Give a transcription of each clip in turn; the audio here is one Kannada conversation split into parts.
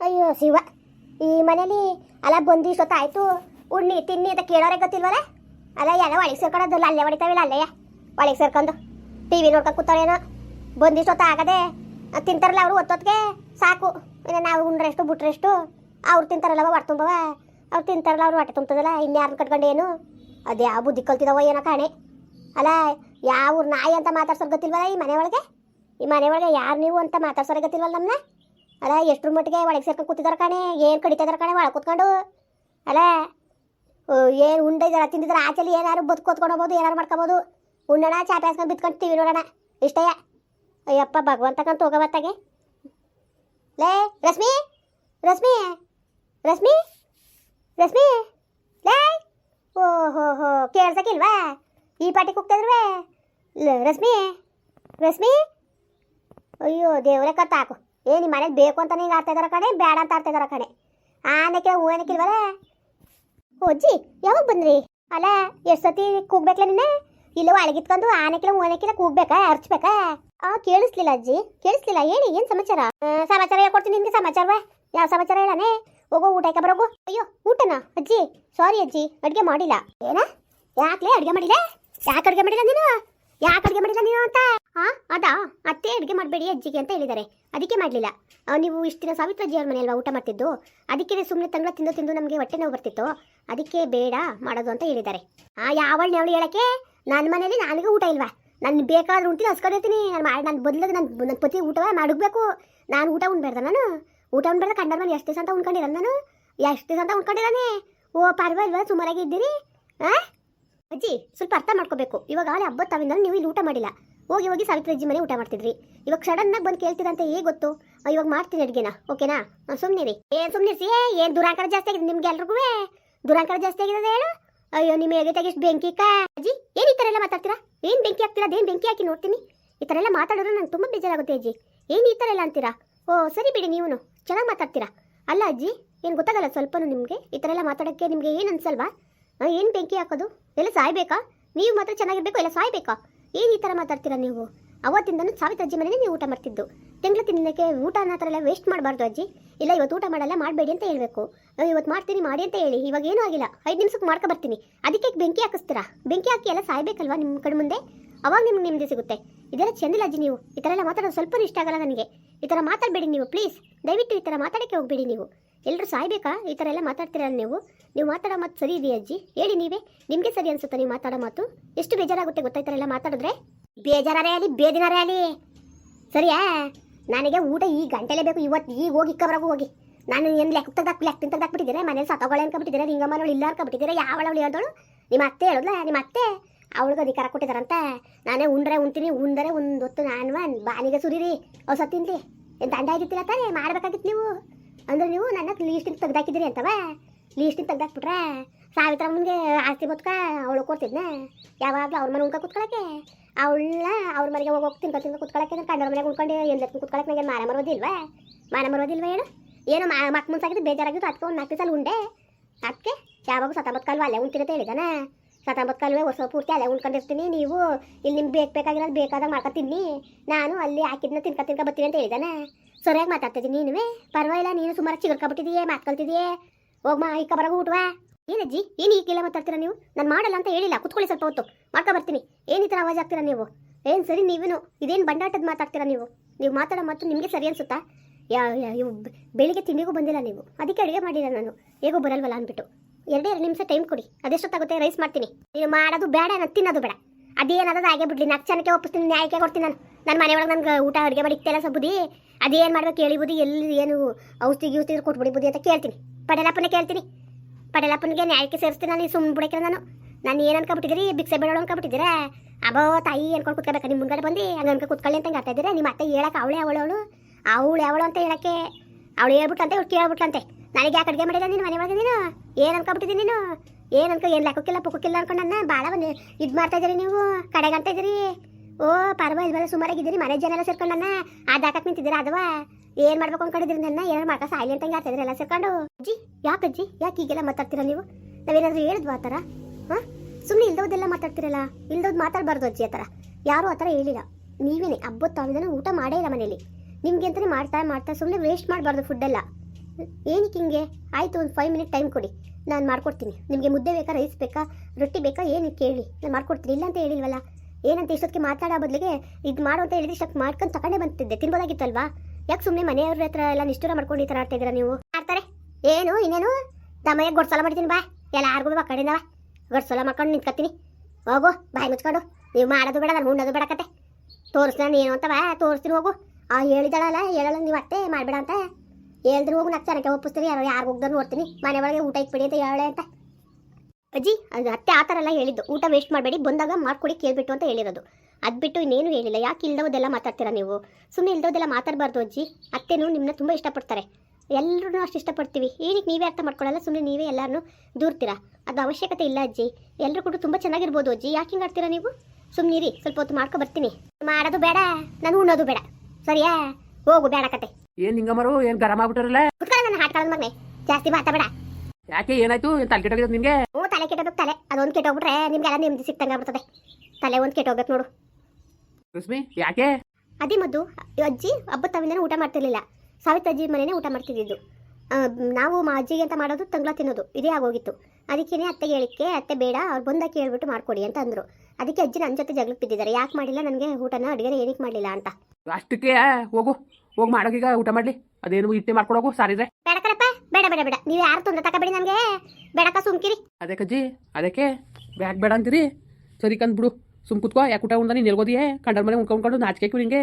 ಅಯ್ಯೋ ಶಿವ, ಈ ಮನೇಲಿ ಅಲ್ಲ ಬಂದು ಆಯಿತು, ಉಣ್ಣಿ ತಿನ್ನಿ ಅಂತ ಕೇಳೋರೆ ಗೊತ್ತಿಲ್ವಲ್ಲ ಅಲ್ಲ ಎಲ್ಲ ಒಳಗೆ ಸೇರ್ಕೊಳ್ಳೋದಲ್ಲ ಅಲ್ಲೇ ಹೊಡಿತಾವಿಲ್ಲ ಅಲ್ಲೇ. ಒಳಗೆ ಸೇರ್ಕೊಂಡು ಟಿ ವಿ ನೋಡ್ಕೊಂಡು ಕೂತಾಳೇನೋ ಬಂದು ಇಷ್ಟೊತ್ತ ಆಗದೆ ತಿಂತಾರಲ್ಲ ಅವರು ಒತ್ತೊತ್ತಿಗೆ? ಸಾಕು. ಇನ್ನು ನಾವು ಉಂಡ್ರೆಷ್ಟು, ಬಿಟ್ರೆಷ್ಟು, ಅವ್ರು ತಿಂತಾರಲ್ಲವ ಹೊಟ್ಟೆ ತುಂಬವ? ಅವ್ರು ತಿಂತಾರಲ್ಲ ಅವ್ರು ಹೊಟ್ಟೆ ತುಂಬ್ತದಲ್ಲ ಇನ್ಯಾರನ್ನ ಕಟ್ಕೊಂಡು ಏನು? ಅದು ಯಾವ ಬುದ್ಧಿ ಕಲ್ತಿದವ ಏನೋ ಕಾಣೆ. ಅಲ್ಲ ಯಾವ ನಾಯಿ ಅಂತ ಮಾತಾಡ್ಸೋರು ಗೊತ್ತಿಲ್ವಲ್ಲ ಈ ಮನೆ ಒಳಗೆ? ಈ ಮನೆ ಒಳಗೆ ಯಾರು ನೀವು ಅಂತ ಮಾತಾಡ್ಸೋರೆ ಗೊತ್ತಿಲ್ವಲ್ಲ ನಮ್ಮನ್ನ ಅಲ್ಲ, ಎಷ್ಟರ ಮಟ್ಟಿಗೆ ಒಳಗೆ ಸೇರ್ಕೊಂಡು ಕೂತಿದಾರ ಕಣೆ, ಏನು ಕಡಿತಿದಾರ ಕಣೆ ಒಳಗೆ ಕೂತ್ಕೊಂಡು? ಅಲ್ಲ ಏನು ಉಂಡಿದಾರ ತಿಂದಿದಾರ? ಆಚೆಲಿ ಏನಾರು ಬದುಕೋತ್ಕೊಂಡು ಹೋಗ್ಬೋದು ಏನಾರು ಮಾಡ್ಕೊಬೋದು? ಉಣ್ಣೋಣ ಚಾಪೆ ಹಾಸ್ಕೊಂಡು ಬಿತ್ಕೊಂಡು ಟಿವಿ ನೋಡೋಣ ಇಷ್ಟೇ ಅಯ್ಯಪ್ಪ ಭಗವಂತಕ್ಕಂತ ಹೋಗವತ್ತಾಗೆ ಲೇ, ರಶ್ಮಿ ರಶ್ಮಿ ರಶ್ಮಿ ರಶ್ಮಿ, ಲೇ ಓ ಹೋ ಹೋ ಕೇಳ್ಸಕ್ಕಿಲ್ವಾ ಈ ಪಾಟಿ ಕೂಗ್ತಿದ್ರುವೆ ಲ- ರಶ್ಮಿ ರಶ್ಮಿ, ಅಯ್ಯೋ, ದೇವರೇ, ಕತ್ತಾಕು. ಏ ನಿಮ್ಮ ಮನೆಗೆ ಬೇಕು ಅಂತ ಹಿಂಗೆ ಆಡ್ತಾ ಇದಾರ ಕಣೆ? ಬೇಡ ಅಂತ ಆಡ್ತಾ ಇದಾರ ಕಣೆ. ಆನಕ್ಕೆ ಹೂವನಕ್ಕಿಲ್ವಲ್ಲ ಓಜ್ಜಿ ಯಾವಾಗ ಬಂದ್ರಿ? ಅಲ್ಲ ಎಷ್ಟು ಸತಿ ಕೂಗ್ಬೇಕಲ್ಲ ನಿನ್ನೆ? ಇಲ್ಲ ಒಳಗಿತ್ಕೊಂಡು ಆನೆಕಿಲ್ಲ ಮೂವನಕ್ಕಿಲ್ಲ ಕೂಗ್ಬೇಕಾ? ಅರ್ಚ್ಬೇಕಾ? ಆ, ಕೇಳಿಸ್ಲಿಲ್ಲ ಅಜ್ಜಿ. ಕೇಳಿಸ್ಲಿಲ್ಲ. ಹೇಳಿ ಏನು ಸಮಾಚಾರ? ಸಮಾಚಾರ ಹೇಳ್ಕೊಡ್ತೀನಿ ನಿಮಗೆ ಸಮಾಚಾರವಾ ಯಾವ ಸಮಾಚಾರ ಹೇಳನೆ ಹೋಗೋ, ಊಟ ಬರೋಗು? ಅಯ್ಯೋ, ಊಟನಾ? ಅಜ್ಜಿ ಸಾರಿ ಅಜ್ಜಿ, ಅಡುಗೆ ಮಾಡಿಲ್ಲ. ಏನ? ಯಾಕಲೇ ಅಡುಗೆ ಮಾಡಿಲ್ಲ? ಯಾಕೆ ಅಡುಗೆ ಮಾಡಿಲ್ಲ ನೀನು? ಯಾಕೆ ಅಡುಗೆ ಮಾಡಿಲ್ಲ ನೀನು ಅಂತ? ಹಾ ಅದಾ? ಅತ್ತೆ ಅಡುಗೆ ಮಾಡಬೇಡಿ ಅಜ್ಜಿಗೆ ಅಂತ ಹೇಳಿದ್ದಾರೆ. ಅದಕ್ಕೆ ಮಾಡಲಿಲ್ಲ. ನೀವು ಇಷ್ಟು ದಿನ ಸಾವಿತ್ರ ಅಜ್ಜಿಯವ್ರ ಮನೆ ಅಲ್ವಾ ಊಟ ಮಾಡ್ತಿದ್ದು? ಅದಕ್ಕೆ ಸುಮ್ಮನೆ ತಂಗಳ ತಿಂದು ತಿಂದು ನಮಗೆ ಹೊಟ್ಟೆ ನೋವು ಬರ್ತಿತ್ತು. ಅದಕ್ಕೆ ಬೇಡ ಮಾಡೋದು ಅಂತ ಹೇಳಿದ್ದಾರೆ. ಆ ಯಾವಳ್ ಅವಳು ಹೇಳಕ್ಕೆ? ನನ್ನ ಮನೇಲಿ ನನಗೆ ಊಟ ಇಲ್ವಾ? ನಾನು ಬೇಕಾದ್ರೂ ಉಂಟಿನ ಹಸ್ಕೊಂಡಿರ್ತೀನಿ ನಾನು ಮಾಡಿ ನಾನು ಬದಲಾಗ ನನ್ನ ನನ್ನ ಪತಿ ಊಟವೇ ಮಾಡಬೇಕು. ನಾನು ಊಟ ಉಣ್ಬೇಡ್ದ ನಾನು? ಊಟ ಉಣ್ಬೇಡ್ದ ಕಂಡರ ಮನೆ ಎಷ್ಟು ದಿವಸ ಅಂತ ಉಣ್ಕೊಂಡಿರ ನಾನು? ಎಷ್ಟು ದಿವಸ ಅಂತ ಓ, ಪರವಾಗಿಲ್ವ, ಸುಮಾರಾಗಿ ಇದ್ದೀರಿ? ಆ? ಅಜ್ಜಿ, ಸ್ವಲ್ಪ ಅರ್ಥ ಮಾಡ್ಕೋಬೇಕು. ಇವಾಗ ಆಲೆ ಹಬ್ಬ ತಾವಿಂದ ನೀವು ಇಲ್ಲಿ ಊಟ ಮಾಡಿಲ್ಲ. ಹೋಗಿ ಹೋಗಿ ಸಾವಿತ್ರಿ ಅಜ್ಜಿ ಮನೆ ಊಟ ಮಾಡ್ತಿದ್ರಿ. ಇವಾಗ ಸಡನ್ನಾಗಿ ಬಂದು ಕೇಳ್ತೀರ ಅಂತ ಹೇಗೆ ಗೊತ್ತು? ಇವಾಗ ಮಾಡ್ತೀನಿ ಅಡುಗೆನ, ಓಕೆನಾ? ಸುಮ್ಮನೆ ರೀ ಏನು ಸಿ ಏನು ದುರಾಂಕಾರ ಜಾಸ್ತಿ ಆಗಿದೆ ನಿಮ್ಗೆ ಎಲ್ರಿಗೂ? ದುರಾಂಕಾರ ಜಾಸ್ತಿ ಆಗಿದೆ ಹೇಳು? ಅಯ್ಯೋ, ನಿಮ್ಮ ಹೇಗೆ ಎಷ್ಟು ಬೆಂಕಿ ಕಾ? ಅಜ್ಜಿ, ಏನು ಈ ಥರ ಎಲ್ಲ ಮಾತಾಡ್ತೀರಾ? ಏನು ಬೆಂಕಿ ಹಾಕ್ತೀರಾ ಅದೇನು ಬೆಂಕಿ ಹಾಕಿ ನೋಡ್ತೀನಿ? ಈ ಥರ ಎಲ್ಲ ಮಾತಾಡಿದ್ರೆ ನಂಗೆ ತುಂಬ ಬೇಜಾರಾಗುತ್ತೆ ಅಜ್ಜಿ. ಏನು ಈ ಥರ ಎಲ್ಲ ಅಂತೀರಾ? ಓ, ಸರಿ ಬಿಡಿ ನೀವು ಚೆನ್ನಾಗಿ ಮಾತಾಡ್ತೀರಾ? ಅಲ್ಲ ಅಜ್ಜಿ, ಏನು ಗೊತ್ತಾಗಲ್ಲ ಸ್ವಲ್ಪನೂ ನಿಮಗೆ? ಈ ಥರ ಎಲ್ಲ ಮಾತಾಡೋಕ್ಕೆ ನಿಮಗೆ ಏನು ಅನ್ಸಲ್ವಾ? ಏನು ಬೆಂಕಿ ಹಾಕೋದು? ಎಲ್ಲ ಸಾಯ್ಬೇಕಾ? ನೀವು ಮಾತ್ರ ಚೆನ್ನಾಗಿರ್ಬೇಕು, ಎಲ್ಲ ಸಾಯ್ಬೇಕಾ? ಏನು ಈ ಥರ ಮಾತಾಡ್ತೀರಾ ನೀವು? ಅವತ್ತಿಂದನೂ ಸಾವಿತ ಅಜ್ಜಿ ಮನೇಲಿ ನೀವು ಊಟ ಮಾಡ್ತಿದ್ದು. ತಿಂಗಳ ತಿನ್ನಕ್ಕೆ ಊಟ ಆ ಥರ ಎಲ್ಲ ವೇಸ್ಟ್ ಮಾಡಬಾರ್ದು ಅಜ್ಜಿ. ಇಲ್ಲ, ಇವತ್ತು ಊಟ ಮಾಡಲ್ಲ, ಮಾಡಬೇಡಿ ಅಂತ ಹೇಳಬೇಕು. ಇವತ್ತು ಮಾಡ್ತೀನಿ, ಮಾಡಿ ಅಂತ ಹೇಳಿ. ಇವಾಗ ಏನೂ ಆಗಿಲ್ಲ. ಐದು ನಿಮಿಷಕ್ಕೆ ಮಾಡ್ಕೊ ಬರ್ತೀನಿ. ಅದಕ್ಕೆ ಬೆಂಕಿ ಹಾಕಿಸ್ತೀರಾ? ಬೆಂಕಿ ಹಾಕಿ ಎಲ್ಲ ಸಾಯ್ಬೇಕಲ್ವಾ ನಿಮ್ಮ ಕಡೆ ಮುಂದೆ ಅವಾಗ ನಿಮ್ಗೆ ನೆಮ್ಮದಿ ಸಿಗುತ್ತೆ. ಇದೆಲ್ಲ ಚೆಂದಿಲ್ಲ ಅಜ್ಜಿ ನೀವು. ಈ ಥರ ಎಲ್ಲ ಮಾತಾಡೋದು ಸ್ವಲ್ಪ ಇಷ್ಟ ಆಗಲ್ಲ ನನಗೆ. ಈ ಥರ ಮಾತಾಡಬೇಡಿ ನೀವು, ಪ್ಲೀಸ್. ದಯವಿಟ್ಟು ಈ ಥರ ಮಾತಾಡೋಕ್ಕೆ ಹೋಗಬೇಡಿ ನೀವು. ಎಲ್ಲರೂ ಸಾಯ್ಬೇಕಾ? ಈ ಥರ ಎಲ್ಲ ಮಾತಾಡ್ತೀರಲ್ಲ ನೀವು? ನೀವು ಮಾತಾಡೋ ಮಾತು ಸರಿ ಇದೆಯಾ ಅಜ್ಜಿ? ಹೇಳಿ ನೀವೇ. ನಿಮಗೆ ಸರಿ ಅನ್ಸುತ್ತೆ ನೀವು ಮಾತಾಡೋ ಮಾತು? ಎಷ್ಟು ಬೇಜಾರಾಗುತ್ತೆ ಗೊತ್ತಾ ಈ ಎಲ್ಲ ಮಾತಾಡಿದ್ರೆ? ಬೇಜಾರೇ ಅಲ್ಲಿ ಬೇದಿನಾರೇ ಅಲ್ಲಿ ಸರಿಯಾ? ನನಗೆ ಊಟ ಈ ಗಂಟೆಲೇ ಬೇಕು, ಇವತ್ತು ಈಗ ಹೋಗಿ ಇಕ್ಕವರೆಗೂ ಹೋಗಿ. ನಾನು ಏನು ಲೆಕ್ಕ ತೆಗ್ದಾಕ್ ಲೆಕ್ಕ ತಗ್ದಾಕ್ಬಿಟ್ಟಿದ್ದೀರಾ ಮನೇಲಿ ಸತ್ತಗೊಳೆ ಅನ್ಕೊಬಿಟ್ಟಿದ್ದೀರಾ ನಿಂಗಮ್ಮನವಳು ಇಲ್ಲ ಅನ್ಕೊಬಿಟ್ಟಿದ್ದೀರಾ ಯಾವಳವಳು ಹೇಳ್ದಳು ನಿಮ್ಮ ಅತ್ತೆ ಹೇಳೋದ್ಲ? ನಿಮ್ಮ ಅತ್ತೆ? ಅವಳಿಗೆ ಅಧಿಕಾರ ಕೊಟ್ಟಿದಾರಂತ. ನಾನೇ ಉಂಡ್ರೆ ಉಣ್ತೀನಿ, ಉಂಡರೆ ಒಂದು ಹೊತ್ತು ನಾನು ಬಾನಿಗೆ ಸುರಿರಿ ಹೊಸ ಸತ್ತಿನ್ರಿ ಏನು ದಂಡ ಆಗಿತ್ತಿಲ್ಲ ತಾನೇ ಮಾಡ್ಬೇಕಾಗಿತ್ತು ನೀವು. ಅಂದ್ರೆ ನೀವು ನನ್ನ ಲೀಸ್ಟಿಗೆ ತೆಗ್ದಾಕಿದ್ದೀರಿ ಅಂತವ? ಲೀಸ್ಟಿಗೆ ತೆಗ್ದಾಕ್ಬಿಟ್ರೆ? ಸಾವಿತ್ರಮ್ಮನಿಗೆ ಆಸ್ತಿ ಬದುಕ ಅವಳು ಕೊಡ್ತಿದ್ನ? ಯಾವಾಗಲೂ ಅವ್ರ ಮನೆ ಉಣ್ಕೊ ಕುತ್ಕೊಳಕ್ಕೆ? ಅವಳ ಅವ್ರ ಮನೆಗೆ ಹೋಗಿ ತಿನ್ಕೊ ತಿನ್ಕೊ ಕುತ್ಕೊಳಕ್ಕೆ ನಾನು ಕಂಡವ್ರ ಮನೆಗೆ ಉಣ್ಕೊಂಡು ಎಲ್ಲ ಕುತ್ಕೊಳಕ್ಕೆ ನನಗೆ ಮಾನ ಮರೋದಿಲ್ವಾ ಮಾನ ಮರೋದಿಲ್ವಾ ಹೇಳು? ಏನೋ ಮಾ ಮಕ್ ಬೇಜಾರಾಗಿತ್ತು ಅದಕ್ಕೆ ಒಂದು ನಾಲ್ಕು ಸಲ ಉಂಡೆ. ಅದಕ್ಕೆ ಯಾವಾಗ ಸತ ಕಾಲು ಅಲ್ಲೇ ಉಂಟಿರುತ್ತೆ ಹೇಳಿದಾನ? ಸತಾಂಬತ್ತು ಕಾಲುವೆ ವರ್ಷ ಪೂರ್ತಿ ಅಲ್ಲೇ ಉಣ್ಕೊಂಡಿರ್ತೀನಿ. ನೀವು ಇಲ್ಲಿ ನಿಮ್ಗೆ ಬೇಕು ಬೇಕಾಗಿರೋದು ಬೇಕಾದಾಗ ಮಾಡ್ಕೊತೀನಿ. ನಾನು ಅಲ್ಲಿ ಹಾಕಿದ್ನ ತಿನ್ಕ ತಿನ್ಕ ಬರ್ತೀನಿ ಅಂತ ಹೇಳಿದಾನೆ ಸರಿಯಾಗಿ ಮಾತಾಡ್ತಿದ್ದೀನಿ ನೀನುವೆ. ಪರವಾಗಿಲ್ಲ, ನೀನು ಸುಮಾರು ಚಿಗುರ್ಕೊಬಿಟ್ಟಿದೆಯೇ ಮಾತ್ಕೊಳ್ತಿದೆಯೇ ಹೋಗ್ ಈಗ ಬರಗು ಊಟವಾ? ಏನಜ್ಜಿ ಏನು ಈಗಿಲ್ಲ ಮಾತಾಡ್ತೀರಾ ನೀವು? ನಾನು ಮಾಡಲ್ಲ ಅಂತ ಹೇಳಿಲ್ಲ, ಕುತ್ಕೊಳ್ಳಿ ಸ್ವಲ್ಪ ಹೊತ್ತು. ಮಾಡ್ಕೊ ಬರ್ತೀನಿ. ಏನು ಈ ಥರ ಆವಾಜ್ ಆಗ್ತೀರಾ ನೀವು? ಏನು ಸರಿ ನೀವೇನು, ಇದೇನು ಬಂಡಾಟದ ಮಾತಾಡ್ತೀರಾ ನೀವು? ನೀವು ಮಾತಾಡೋ ಮಾತು ನಿಮಗೆ ಸರಿ ಅನ್ಸುತ್ತಾ? ಯಾ ಬೆಳಿಗ್ಗೆ ತಿಂಡಿಗೂ ಬಂದಿಲ್ಲ ನೀವು. ಅದಕ್ಕೆ ಅಡುಗೆ ಮಾಡಿಲ್ಲ ನಾನು. ಹೇಗೋ ಬರಲ್ವಲ್ಲ ಅಂದ್ಬಿಟ್ಟು. ಎರಡೇ ಎರಡು ನಿಮಿಷ ಟೈಮ್ ಕೊಡಿ. ಅದೆಷ್ಟೊತ್ತಾಗುತ್ತೆ? ರೈಸ್ ಮಾಡ್ತೀನಿ. ನೀವು ಮಾಡೋದು ಬೇಡ, ನಾನು ತಿನ್ನೋದು ಬೇಡ. ಅದೇನಾದ್ರು ಹಾಗೆ ಬಿಡ್ಲಿ. ನಾಲ್ಕು ಜನಕ್ಕೆ ಒಪ್ಪಿಸ್ತೀನಿ ನ್ಯಾಯಕ್ಕೆ ಕೊಡ್ತೀನಿ ನಾನು. ನನ್ನ ಮನೆಯೊಳಗೆ ನನಗೆ ಊಟ, ಅಡುಗೆ ಮಾಡಿ ಬುದ್ಧಿ ಅದೇನು ಮಾಡ್ಬೇಕು ಕೇಳಿಬೋದು, ಎಲ್ಲಿ ಏನು ಔಷಧಿ ಗಿೌಷಧಿ ಕೊಟ್ಬಿಡಿ ಬುದ್ಧಿ ಅಂತ ಕೇಳ್ತೀನಿ. ಪಡೆಲಪ್ಪನೇ ಕೇಳ್ತೀನಿ. ಪಡೆಲಪ್ಪನಿಗೆ ನ್ಯಾಯಕ್ಕೆ ಸೇರಿಸ್ತೀನಿ ನಾನು ಸುಮ್ಮನೆ ಬಿಡಕ್ಕೆ ನಾನು. ನಾನು ಏನು ಅನ್ಕೊಬಿಟ್ಟಿದ್ದೀರಿ? ಬಿಕ್ಸೆ ಬೇಡ ಅನ್ಕೊಬಿಟ್ಟಿದ್ದೀರಾ? ಅಬೋ, ತಾಯಿ ಅನ್ಕೊಂಡು ಕುತ್ಕೋಬೇಕು? ನಿಮ್ಮ ಮುಂಗಡೆ ಬಂದು ಹಂಗೆ ಅನ್ಕೊ ಕುತ್ಕೊಳ್ಳಿ ಅಂತ ಹೇಳ್ತಾ ಇದ್ದೀರಾ? ನಿಮ್ಮ ಅತ್ತೆ ಹೇಳಕ್ಕೆ ಅವಳೇ ಅವಳು ಅವಳು ಅವಳು ಯಾವಳು ಅಂತ ಹೇಳಕ್ಕೆ. ಅವಳು ಹೇಳ್ಬಿಟ್ಟಂತೆ ಇವ್ಳು ಕೇಳ್ಬಿಟ್ಲಂತೆ. ನನಗೆ ಯಾಕೆ ಅಡುಗೆ ಮಾಡಿಲ್ಲ ನೀನು? ಮನೆ ಒಳಗೆ ನೀನು? ಏನು ಅನ್ಕೊಬಿಟ್ಟಿದ್ದೀನಿ ನೀನು? ಏನು ಅನ್ಕೊ ಏನು ಲೆಕ್ಕಕ್ಕಿಲ್ಲ, ಪುಕ್ಕಕ್ಕಿಲ್ಲ ಅನ್ಕೊಂಡು ನನ್ನ? ಭಾಳ ಒಂದು ಇದು ಮಾಡ್ತಾ ಇದ್ದೀರಿ ನೀವು ಕಡೆಗಂತ ಇದ್ದೀರಿ ಓ ಇಲ್ವಲ್ಲ ಸುಮಾರಾಗಿದ್ದೀರಿ ಮನೆ ಜನ ಎಲ್ಲ ಸೇರ್ಕೊಂಡು ನನ್ನ? ಹಾಕಕ್ಕೆ ನಿಂತಿದ್ದೀರಾ ಅದವಾ ಏನು ಮಾಡ್ಬೇಕು ಅನ್ಕೊಂಡಿದ್ದೀರಿ ನನ್ನ? ಏನಾರು ಮಾಡ್ಕೊ ಸೈಲೆಂಟ್ ಹಿಂಗೆ ಆಡ್ತಿದ್ದೀರಿ ಎಲ್ಲ ಸೇರ್ಕೊಂಡು? ಅಜ್ಜಿ, ಯಾಕೆ ಅಜ್ಜಿ? ಯಾಕೆ ಹೀಗೆಲ್ಲ ಮಾತಾಡ್ತೀರ ನೀವು? ನಾವೇನಾದರೂ ಹೇಳಿದ್ವು ಆ ಥರ? ಹಾಂ? ಸುಮ್ಮನೆ ಇಲ್ದೋದೆಲ್ಲ ಮಾತಾಡ್ತಿರಲ್ಲ? ಇಲ್ದೋದು ಮಾತಾಡಬಾರ್ದು ಅಜ್ಜಿ ಆ ಥರ. ಯಾರೂ ಆ ಥರ ಹೇಳಿಲ್ಲ. ನೀವೇನೆ, ಹಬ್ಬದ ಊಟ ಮಾಡೇ ಇಲ್ಲ ಮನೇಲಿ ನಿಮ್ಗೆ ಅಂತಲೇ ಮಾಡ್ತಾ ಮಾಡ್ತಾ ಸುಮ್ಮನೆ ವೇಸ್ಟ್ ಮಾಡಬಾರ್ದು ಫುಡ್ಡೆಲ್ಲ ಏನಕ್ಕೆ ಹಿಂಗೆ? ಆಯಿತು, ಒಂದು ಫೈವ್ ಮಿನಿಟ್ ಟೈಮ್ ಕೊಡಿ. ನಾನು ಮಾಡ್ಕೊಡ್ತೀನಿ. ನಿಮಗೆ ಮುದ್ದೆ ಬೇಕಾ ರೈಸ್ ಬೇಕಾ, ರೊಟ್ಟಿ ಬೇಕಾ ಏನು ಕೇಳಿ ನಾನು ಮಾಡ್ಕೊಡ್ತೀನಿ. ಇಲ್ಲ ಅಂತ ಹೇಳಿಲ್ವಲ್ಲ? ಏನಂತ ಇಷ್ಟೊತ್ತಿಗೆ ಮಾತಾಡೋ ಬದಲಿಗೆ ಇದು ಮಾಡು ಅಂತ ಹೇಳಿದ್ರೆ ಇಷ್ಟಕ್ಕೆ ಮಾಡ್ಕೊಂಡು ತಗೊಂಡೇ ಬಂತಿದ್ದೆ. ತಿನ್ಬೋದಾಗಿತ್ತಲ್ವಾ? ಯಾಕೆ ಸುಮ್ಮನೆ ಮನೆಯವ್ರ ಹತ್ರ ಎಲ್ಲ ನಿಷ್ಠೂರ ಮಾಡ್ಕೊಂಡು ಈ ಥರ ಆಡ್ತಾ ಇದ್ದೀರಾ ನೀವು? ಆಡ್ತಾರೆ ಏನು, ಇನ್ನೇನು? ದಮಯ್ಯ ಗೊಡ್ಸಲ ಮಾಡ್ತೀನಿ ಬಾ. ಎಲ್ಲ ಯಾರಿಗೂ ಬಾ ಕಡೆಯಿಂದ ಬಾ. ಗೊಡ್ಸಲ ಮಾಡ್ಕೊಂಡು ನಿಂತ್ಕೊತೀನಿ ಹೋಗು, ಬಾಯಿ ಮುಚ್ಕೊಂಡು. ನೀವು ಮಾಡೋದು ಬೇಡ, ನಾನು ಉಣ್ಣೋದು ಬೇಡ ಕತೆ. ತೋರಿಸ್ ನಾನು ಏನು ಅಂತ ಬಾ, ತೋರಿಸ್ತೀನಿ ಹೋಗು. ಆ ಹೇಳಿದಳಲ್ಲ, ಹೇಳಲ್ಲ, ನೀವು ಅತ್ತೆ ಮಾಡಬೇಡ ಅಂತ. ಹೇಳಿದ್ರೆ ಹೋಗಿ, ನಾಲ್ಕು ಜನಕ್ಕೆ ಯಾರು ಯಾರು ಹೋಗ್ದಾರು ನೋಡ್ತೀನಿ. ಮನೆ ಒಳಗೆ ಊಟ ಇಟ್ಬಿಡಿ ಅಂತ ಹೇಳೆ ಅಂತ. ಅಜ್ಜಿ, ಅದು ಅತ್ತೆ ಆ ಥರ ಎಲ್ಲ ಹೇಳಿದ್ದು. ಊಟ ವೇಸ್ಟ್ ಮಾಡಬೇಡಿ. ಬಂದಾಗ ಮಾಡ್ಕೊಡಿ ಕೇಳ್ಬಿಟ್ಟು ಅಂತ ಹೇಳಿರೋದು. ಅದು ಬಿಟ್ಟು ಇನ್ನೇನು ಹೇಳಿಲ್ಲ. ಯಾಕೆ ಇಲ್ದೋದೆಲ್ಲ ಮಾತಾಡ್ತೀರಾ ನೀವು? ಸುಮ್ಮನೆ ಇಲ್ದೋದೆಲ್ಲ ಮಾತಾಡಬಾರ್ದು ಅಜ್ಜಿ. ಅತ್ತೆನೂ ನಿಮ್ಮನ್ನ ತುಂಬ ಇಷ್ಟಪಡ್ತಾರೆ. ಎಲ್ಲರೂ ಅಷ್ಟು ಇಷ್ಟಪಡ್ತೀವಿ. ಏನಕ್ಕೆ ನೀವೇ ಅರ್ಥ ಮಾಡ್ಕೊಳ್ಳಲ್ಲ ಸುಮ್ಮನೆ ನೀವೇ ಎಲ್ಲರನ್ನೂ ದೂರ್ತೀರಾ? ಅದು ಅವಶ್ಯಕತೆ ಇಲ್ಲ ಅಜ್ಜಿ. ಎಲ್ಲರೂ ಕೂಡ ತುಂಬ ಚೆನ್ನಾಗಿರ್ಬೋದು ಅಜ್ಜಿ. ಯಾಕೆ ಹಿಂಗೆ ಆಡ್ತೀರಾ ನೀವು? ಸುಮ್ಮನಿರಿ ಸ್ವಲ್ಪ ಹೊತ್ತು ಮಾಡ್ಕೊ ಬರ್ತೀನಿ. ಮಾಡೋದು ಬೇಡ. ನಾನು ಉಣ್ಣೋದು ಬೇಡ. ಸರಿಯಾ? ಹೋಗು, ಬೇಡ ಕತೆ. ಏನ್ ಹಿಂಗಮ್ಮರು ಏನ್ ಗರಂ ಆಗ್ಬಿಟ್ಟಾರಲ್ಲ? ಕುತ್ಕೊಳ್ಳ ನನ್ನ ಮಗನೆ ಜಾಸ್ತಿ ಮಾತಾಡ ಯಾಕೆ ಏನಾಯ್ತು? ಏನ್ ತಲೆ ಕೆಟ್ಟೋಗಿದ್ ನಿನ್ಗೆ? ಹ್ಞೂ ತಲೆ ಕೆಟ್ಟೋಗ್ಬೇಕು ತಲೆ. ಅದೊಂದು ಕೆಟ್ಟೋಗ್ಬಿಟ್ರೆ ನಿಮ್ಗೆಲ್ಲ ನೆಮ್ಮದಿ ಸಿಕ್ತಂಗ ಆಗ್ಬಿಡ್ತದೆ ತಲೆ ಒಂದು ಕೆಟ್ಟೋಗ್ಬೇಕು ನೋಡು. ರಶ್ಮಿ ಯಾಕೆ? ಅದೇ ಮದ್ದು. ಈ ಅಜ್ಜಿ ಹಬ್ಬದ ತವಿಂದನೇ ಊಟ ಮಾಡ್ತಿರ್ಲಿಲ್ಲ. ಸಾವಿತ್ ಅಜ್ಜಿ ಮನೇನೆ ಊಟ ಮಾಡ್ತಿದ್ದಿದ್ದು. ಆ, ನಾವು ಮಾ ಅಜ್ಜಿಗೆ ಅಂತ ಮಾಡೋದು ತಂಗ್ಳ ತಿನ್ನೋದು. ಇದೇ ಆಗೋಗಿತ್ತು. ಅದಕ್ಕೇನೆ ಅತ್ತೆಗೆ ಹೇಳಿಕ್ಕೆ ಅತ್ತೆ ಬೇಡ ಅವ್ರು ಬಂದಾಗ ಕೇಳ್ಬಿಟ್ಟು ಮಾಡ್ಕೊಡಿ ಅಂತ ಅಂದ್ರು. ಅದಕ್ಕೆ ಅಜ್ಜಿ ನನ್ನ ಜೊತೆ ಜಗಳಕ್ಕೆ ಬಿದ್ದಿದ್ದಾರೆ. ಯಾಕೆ ಮಾಡಿಲ್ಲ? ನನಗೆ ಊಟನ ಅಡುಗೆನ ಏನಕ್ಕೆ ಮಾಡಲಿಲ್ಲ ಅಂತ. ಅಷ್ಟಕ್ಕೆ ಹೋಗು. ಹೋಗಿ ಮಾಡೋಕೀಗ ಊಟ ಮಾಡ್ಲಿ. ಅದೇನು ಇಟ್ಟೆ ಮಾಡ್ಕೊಡೋಗು ಸಾರಿದ್ರೆ. ಬೇಡ ಕಣಪ್ಪ ಬೇಡ ಬೇಡ ಬೇಡ. ನೀವು ಯಾರು ತೊಂದರೆ ತಗೋಬೇಡಿ ನನಗೆ. ಬೇಡಕ್ಕ ಸುಮ್ಕಿರಿ. ಅದೇ ಕಜ್ಜಿ ಅದಕ್ಕೆ ಬ್ಯಾಗ್ ಬೇಡ ಅಂತೀರಿ. ಸರಿ ಕಂದ್ ಬಿಡು. ಸುಮ್ ಕುತ್ಕೋ ಯಾಕೆ ಊಟ ಉಂಡ ನೀನು ಎಲ್ಗೋದಿಯೇ ಕಂಡರ್ ಮನೆ ಉಣ್ಕೊಂಡು ನಾಚಿಕೆ ನಿಂಗೆ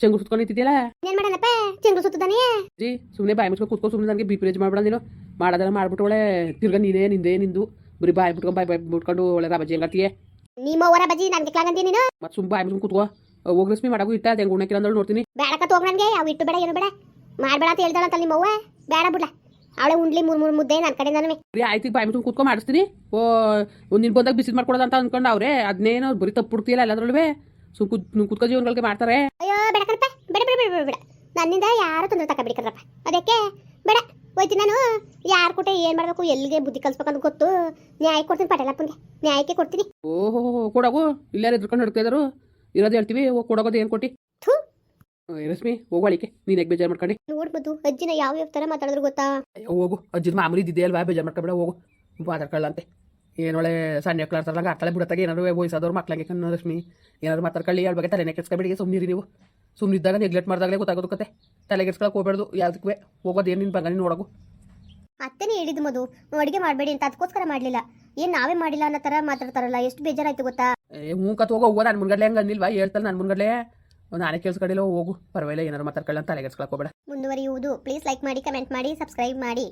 ಚೆಂಗು ಸುತ್ಕೊಂಡು ನಿಂತಿದ್ಯಲ್ಲ? ಏನು ಮಾಡೋಣಪ್ಪ? ಚೆಂಗು ಸುತ್ತದಾನೆ? ಜಿ ಸುಮ್ಮನೆ ಬಾಯಿ ಮುಚ್ಕೊಂಡು ಕುತ್ಕೋ ಸುಮ್ಮನೆ ನನಗೆ ಬಿ ಪಿ ರೇಜ್ ಮಾಡ್ಬೇಡ ನೀನು. ಮಾಡೋದೆಲ್ಲ ಮಾಡ್ಬಿಟ್ಟು ಒಳ್ಳೆ ತಿರ್ಗ ನೀನೇ ನಿಂದೇ ನಿಂದು. ಬರೀ ಬಾಯಿ ಬಿಟ್ಕೊಂಡು ಬಾಯಿ ಬಾಯಿ ಬಿಟ್ಕೊಂಡು ಒಳ್ಳೆ ರಾಬಜ್ಜಿ ಹೆಂಗತ್ತಿಯೇ ನಿಮ್ಮ ಅವರ ಬಜ್ಜಿ ನನಗೆ ಕ್ಲಾಗಂದಿ ನೀನು? ಮತ್ತೆ ಸುಮ್ಮ ಬಾಯಿ ಮುಚ್ಕೊಂಡು ಕುತ್ಕೋ. ಹೋಗಿ ಮಾಡಾಗು ಇಟ್ಟ ಅದೇ ಗುಣಕ್ಕೆ ಅಂದಳು ನೋಡ್ತೀನಿ. ಬೇಡಕ್ಕ ತೋಗ್ ನನಗೆ ಅವು ಇಟ್ಟು ಬೇಡ ಏನು ಬೇಡ. ಮಾಡಬೇಡ ಅಂತ ಹೇಳ್ದಾಳಂತ ನಿಮ್ಮ ಅವ್ವ ಬೇಡ ಬಿಡ್ಲ. ಅವಳೆ ಉಂಡ್ಲಿ ಮೂರು ಮೂರು ಮುದ್ದೆ ನನ್ನ ಕಡೆ ನನಗೆ ಬರೀ ಆಯ್ತು ಬಾಯಿ ಮಿಟ್ಟು ಕುತ್ಕೊ ಮಾಡಿಸ್ತೀನಿ. ಓ ಒಂದು ನಿನ್ ಬಂದಾಗ ಬಿಸಿ ಮಾಡ್ಕೊಡೋದು ಅಂತ ಅಂದ್ಕೊಂಡು ಅವ್ರೆ ಅದನ್ನೇನೋ ಬರೀ ತಪ್ಪು ಬಿಡ್ತೀಯಲ್ಲ ಎಲ್ಲದ್ರಲ್ಲೂ ಸುಮ್ ಕುತ್ ಕುತ್ಕೋ ಜೀವನಗಳಿಗೆ ಮಾಡ್ತಾರೆ. ಅಯ್ಯೋ ಬೇಡ ಕಣಪ್ಪ. ಬೇಡ ಬೇಡ ಬೇಡ ಬೇಡ. ನನ್ನಿಂದ ಯಾರು ತೊಂದರೆ ತಗೋಬೇಡಿ ಕಣಪ್ಪ. ಅದಕ್ಕೆ ಬೇಡ. ಹೋಯ್ತಿ ನಾನು. ಯಾರು ಕೊಟ್ಟೆ ಏನು ಮಾಡಬೇಕು ಎಲ್ಲಿಗೆ ಬುದ್ಧಿ ಕಲಿಸ್ಬೇಕಂತ ಗೊತ್ತು. ನ್ಯಾಯ ಕೊಡ್ತೀನಿ ಪಟೇಲಪ್ಪನಿಗೆ. ನ್ಯಾಯಕ್ಕೆ ಕೊಡ್ತೀನಿ. ಓಹೋ ಕೊಡಗು. ಇಲ್ಲಾರು ಎದ್ಕೊಂಡು ಹಿಡ್ತಾ ಇದ್ರು. ಇರೋದು ಹೇಳ್ತೀವಿ ಹೋಗಿ ಕೊಡೋಗೋದು ಏನು ಕೊಟ್ಟಿ ಥೂ. ರಶ್ಮಿ ಹೋಗೋಳಿಕೆ ನೀನು ಬೇಜಾರ್ ಬೇಜಾರು ಮಾಡ್ಕೊಂಡು? ನೋಡ್ಬೋದು ಅಜ್ಜಿನ ಯಾವ ಯಾವ ಥರ ಮಾತಾಡಿದ್ರು ಗೊತ್ತಾ? ಅಯ್ಯೋ, ಹೋಗು. ಅಜ್ಜಿನ ಮಾಮೂಲಿ ಇದ್ದಿದ್ದೆ ಅಲ್ವಾ? ಬೇಜಾರು ಮಾಡ್ಕೊಬೇಡ ಹೋಗು. ಮಾತಾಡ್ಕೊಳ್ಳಂತೆ ಒಳ್ಳೆ ಸಣ್ಣ ಮಕ್ಳು ಆಡ್ತಾರಲ್ಲ ಆಡ್ತಾಳೆ ಬಿಡತ್ತಾಗ. ಏನಾದ್ರು ವಯಸ್ಸಾದವ್ರು ಮಕ್ಳಿಗೆ ಕಣ್ಣು ರಶ್ಮಿ. ಏನಾದ್ರು ಮಾತಾಡ್ಕೊಳ್ಳಿ ಹೇಳ್ಬೇಕು ತಲೆನೇ ಕೆಡ್ಸ್ಕೊಬೇಡಿ ಸುಮ್ಮನಿರಿ ನೀವು. ಸುಮ್ಮನಿದ್ದಾಗ ನೆಗ್ಲೆಕ್ಟ್ ಮಾಡಿದಾಗಲೇ ಗೊತ್ತಾಗೋದು ಕತೆ. ತಲೆ ಕೆಡ್ಸ್ಕೊಳಕ್ಕೆ ಹೋಗ್ಬಾರ್ದು ಯಾವುದಕ್ಕೆ ಹೋಗೋದು ಏನು ನಿನ್ನ ಬಂಗ ನೀನು ನೋಡೋಗು. ಅತ್ತನೇ ಹೇಳಿದ್ದು ಮದು ಅಡುಗೆ ಮಾಡಬೇಡಿ ಅಂತ ಅದಕ್ಕೋಸ್ಕರ ಮಾಡಲಿಲ್ಲ. ಏನು ನಾವೇ ಮಾಡಿಲ್ಲ ಅನ್ನೋ ಥರ ಮಾತಾಡ್ತಾರಲ್ಲ ಎಷ್ಟು ಬೇಜಾರಾಯ್ತು ಗೊತ್ತಾ? ಹ್ಞೂ, ಕತ್ ಹೋಗೋ ಹೋಗೋ ನನ್ನ ಮುನ್ಗಡ್ಲೆ ಹಂಗೆ ಅಂದಿಲ್ವಾ? ಹೇಳ್ತಾನೆ ನಾನು ಮುನ್ಗಡ್ಲೆ ನಾನೇ ಕೇಳಿಸ್ಕೊಂಡಿಲ್ಲ, ಹೋಗು. ಪರವಾಗಿಲ್ಲ ಏನಾರು ಮಾತಾಡ್ಕೊಳ್ಳ ಅಂತ ಹೋಗ್ಬೇಡ. ಮುಂದುವರಿಯುವುದು. ಪ್ಲೀಸ್ ಲೈಕ್ ಮಾಡಿ ಕಮೆಂಟ್ ಮಾಡಿ ಸಬ್ಸ್ಕ್ರೈಬ್ ಮಾಡಿ.